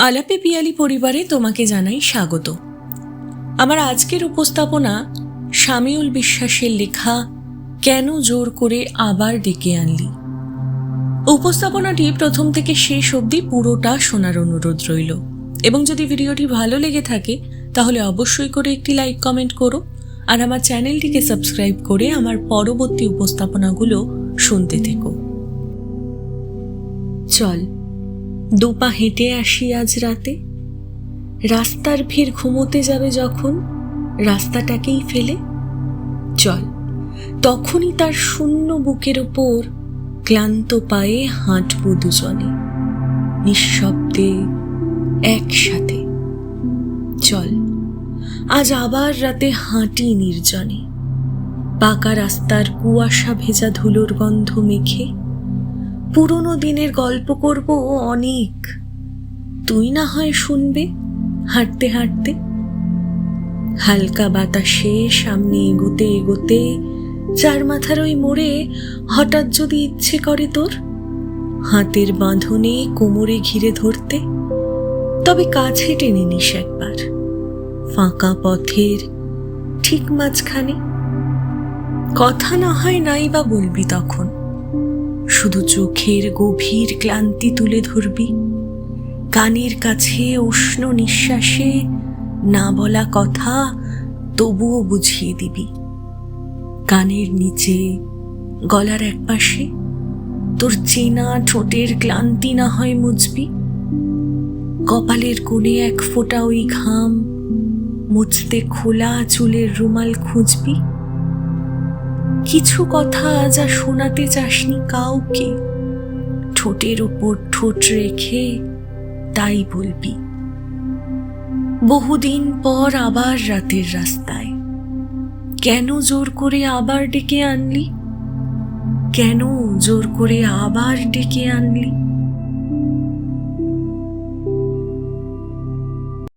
আলাপে পিয়ালি পরিবারে তোমাকে জানাই স্বাগত। আমার আজকের উপস্থাপনা শামিউল বিশ্বাসের লেখা, কেন জোর করে আবার ডেকে আনলি? উপস্থাপনাটি প্রথম থেকে শেষ অবধি পুরোটা শোনার অনুরোধ রইল। এবং যদি ভিডিওটি ভালো লেগে থাকে, তাহলে অবশ্যই করে একটি লাইক কমেন্ট করো, আর আমার চ্যানেলটিকে সাবস্ক্রাইব করে আমার পরবর্তী উপস্থাপনাগুলো শুনতে থেকো। চল। দুপা হেঁটে আসি আজ রাতে। রাস্তার ভিড় ঘুমোতে যাবে যখন, রাস্তাটাকেই ফেলে। চল, তখনই তার শূন্য বুকের ওপর ক্লান্ত পায়ে হাঁটব দুজনে, নিঃশব্দে একসাথে। চল, আজ আবার রাতে হাঁটি নির্জনে। পাকা রাস্তার কুয়াশা ভেজা ধুলোর গন্ধ মেখে পুরনো দিনের গল্প করব অনেক। তুই না হয় শুনবে, হাঁটতে হাঁটতে। হালকা বাতাসে সামনে এগোতে এগোতে, চার মাথার ওই মোড়ে হঠাৎ যদি ইচ্ছে করে তোর, হাতের বাঁধনে কোমরে ঘিরে ধরতে, তবে কাছে টেনে নিস একবার, ফাঁকা পথের ঠিক মাঝখানে। কথা না হয় নাই বা বলবি তখন। শুধু চোখের গভীর ক্লান্তি তুলে ধরবি। কানের কাছে উষ্ণ নিঃশ্বাসে না বলা কথা তবুও বুঝিয়ে দিবি। কানের নিচে গলার একপাশে তোর চেনা ঠোঁটের ক্লান্তি না হয় মুছবি। কপালের কোণে এক ফোঁটা ওই ঘাম মুছতে খোলা চুলের রুমাল খুঁজবি। কিছু কথা যা শোনাতে চাসনি কাউকে। ঠোঁটের উপর ঠোঁট রেখে তাই বলবি। বহুদিন পর আবার রাতের রাস্তায়। কেন জোর করে আবার ডেকে আনলি? কেন জোর করে আবার ডেকে আনলি?